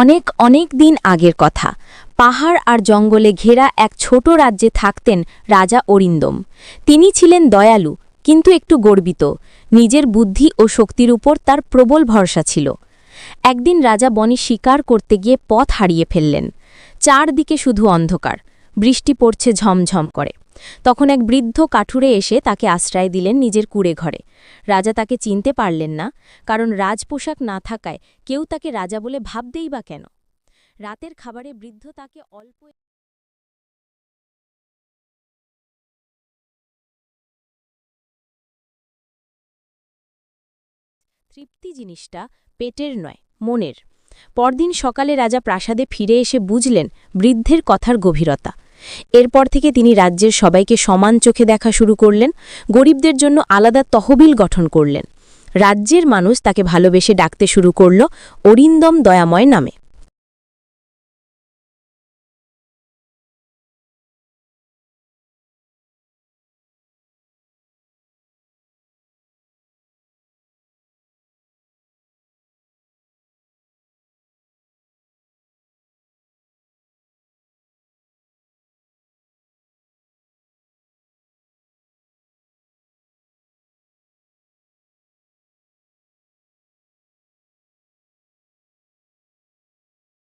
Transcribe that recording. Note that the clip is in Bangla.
অনেক অনেক দিন আগের কথা। পাহাড় আর জঙ্গলে ঘেরা এক ছোট রাজ্যে থাকতেন রাজা অরিন্দম। তিনি ছিলেন দয়ালু, কিন্তু একটু গর্বিত। নিজের বুদ্ধি ও শক্তির উপর তার প্রবল ভরসা ছিল। একদিন রাজা বনে শিকার করতে গিয়ে পথ হারিয়ে ফেললেন। চারদিকে শুধু অন্ধকার। বৃষ্টি পড়ছে ঝমঝম করে। তখন এক বৃদ্ধ কাঠুরে এসে তাকে আশ্রয় দিলেন নিজের কুড়ে ঘরে। রাজা তাকে চিনতে পারলেন না, কারণ রাজপোশাক না থাকায় কেউ তাকে রাজা বলে ভাবতেই বা কেন? রাতের খাবারে বৃদ্ধ তাকে অল্প তৃপ্তি জিনিসটা পেটের নয়, মনের। পরদিন সকালে রাজা প্রাসাদে ফিরে এসে বুঝলেন বৃদ্ধের কথার গভীরতা। এরপর থেকে তিনি রাজ্যের সবাইকে সমান চোখে দেখা শুরু করলেন, গরিবদের জন্য আলাদা তহবিল গঠন করলেন। রাজ্যের মানুষ তাকে ভালোবেসে ডাকতে শুরু করল, অরিন্দম দয়াময় নামে।